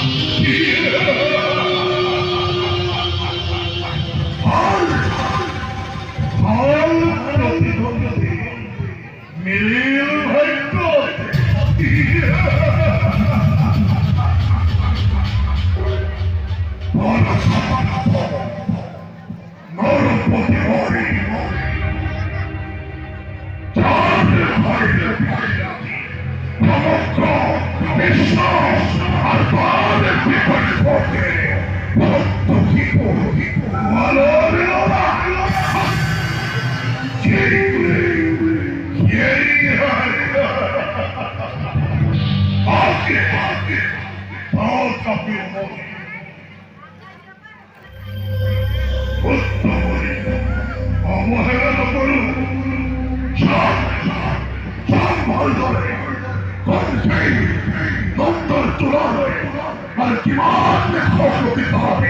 Deus. ভক্ত কি করবি ভালোর আগে আগে তাও কাপিল মনে উত্তমরি অবহেলা করুন সব সব ভালো ধরে করছে দপ্তর চূড়াবে আর কিমান খবর দিতে হবে তোমার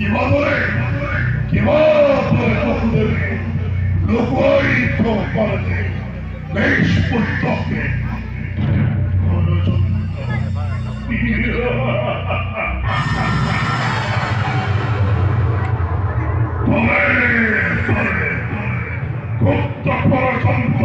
কি বলে? কীভাবে বহুদেবে লোকায়িত করতে বেশ পুস্তকে গুপ্ত পরতন্ত্র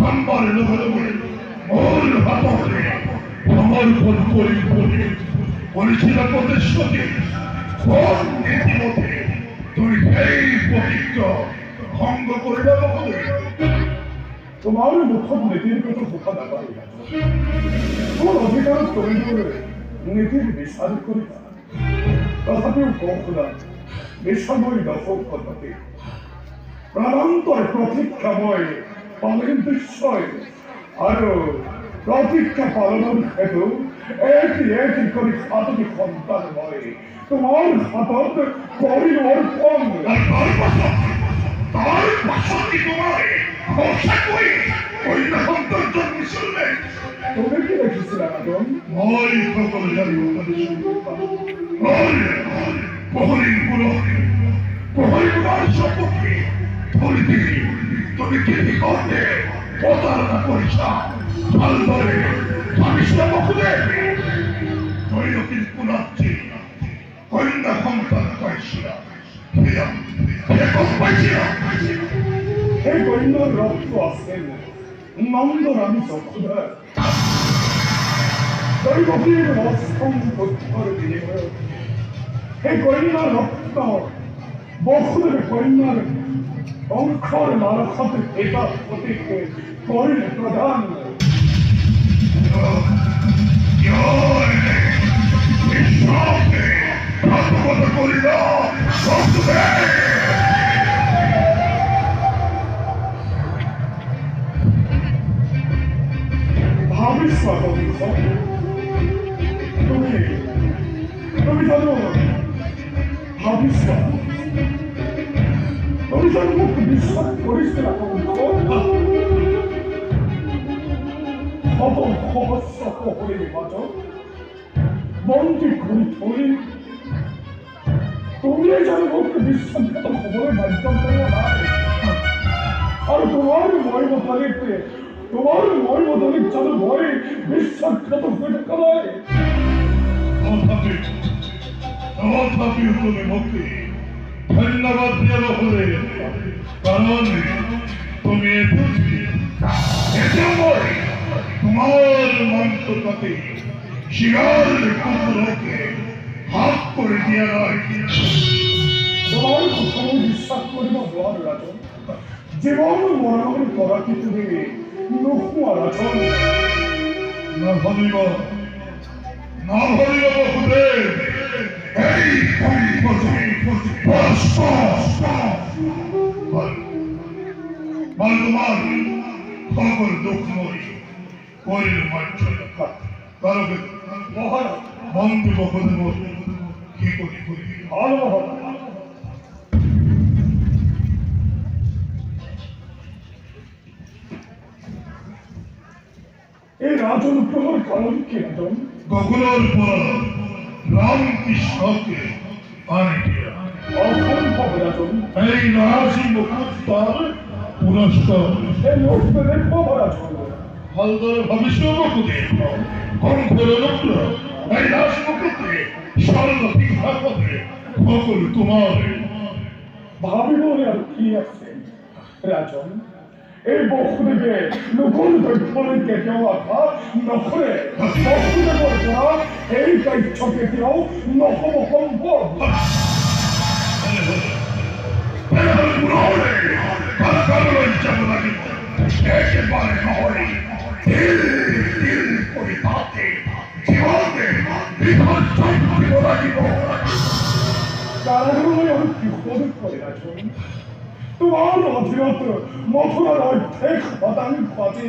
চাম্বার লোকে লোকে মোর হাতে আমার পদ করি বলে প্রতিশ্রুতি কোন নীতিমতে? তুমি সেই প্রতিজ্ঞ ভঙ্গ করিবে বলে? তোমার মুখত নীতির কথা বোকা নাপাই তোমার অধিকার তৈরি নীতির বিচার করি তথাপিও কখনা বিষময় দশক পদ্ধতি প্রাণান্তর প্রতীক্ষাময় পালন বিস্ময় আরও প্রতীক্ষা পালনের হেতু এটি এটি করে সাতটি সন্তান হয় তোমার হাতত করি অর্পণ তার কি তোমার ভরসা করি। ওই সন্তান জন্মিছিলে তুমি কি দেখেছিলে আদম মই সকল জানি মই প্রহরীর পুরো। প্রহরী তোমার সম্পর্কে ধরে দিলি তুমি কি করতে প্রতারণা করিস ভালো ধরে আমি সমকুলে তৈরকির পুনাচ্ছি কন্যা সন্তান পাইছিলাম এখন পাইছিলাম এই কন্যার রক্ত আছেন নন্দন আমি চক্ষুধর রক্ত বকুলের কন্যার অঙ্কর মারফত পিতা প্রতীকে করেন প্রধান। করিল কত সহস্র হয়ে বাঁচো। বন্দি করি ধরি তুমি জানো মুখে বিশ্বাসঘাত খবরে বাঞ্চন করো আর তোমার মর্ম তালিতে তোমার মর্ম তালিক চালু ভয়ে বিশ্বাসঘাত হয়ে করায় তথাপি তথাপি তুমি ভক্তি। ধন্যবাদ দেওয়া হলে কারণ তুমি এসেছি এসময় তোমার মন্ত্রপাতি শিয়াল কুকুরকে হাত করে দিয়া নয় তোমার বিশ্বাস করিব বল রাজন জীবন মরণ করা কি তুমি নহুয়া রাজন। না ভাবিব না ভাবিব বহুদেব এই সম্পত্তি স্পষ্ট মালুমাল খবর দুঃখময় কইল মার্চ কারকে মহারাজ মন্ত্রী বহুদেব কি করি করি? এই রাজন প্রহর কারণ কি রাজন? গগনের পর রামকৃষ্ণকে আনিয়া অসম্ভব রাজন। এই নরসিংহ কুত্তার পুরস্কার। এই লোককে দেখো রাজন হালদার ভবিষ্যৎকে কঙ্কর রুদ্র সকল তোমার। ভাবিব আর কি আছে রাজন? এই বসুদেবে নকুল আশা নকৰে বসুদেৱৰ পৰা এই তথ্য কেতিয়াও নহ'ব সম্ভৱ তিল তিল করে তাকে জীবনে বিধ্বস্ত কৰিব লাগিব কারাগারলৈ আৰু কিশোৰ কৰে ৰাজন তোমাৰ অধীনত মথুৰাৰ অৰ্ধেক শতাংশ আজি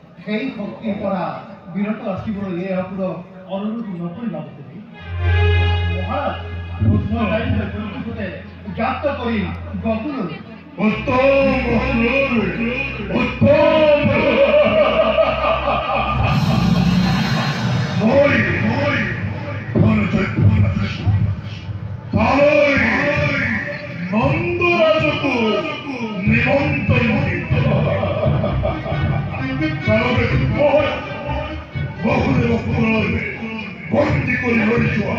সেই শক্তিৰ পৰা বিৰত ৰাখিবলৈ এই অপুৰ অনুৰোধ ৰাজ্যৰ পৰিস্থিতিতে জ্ঞাত কৰি গপুৰলৈ উত্তম নন্দৰাজকো নিমন্ত্ৰণ করে মই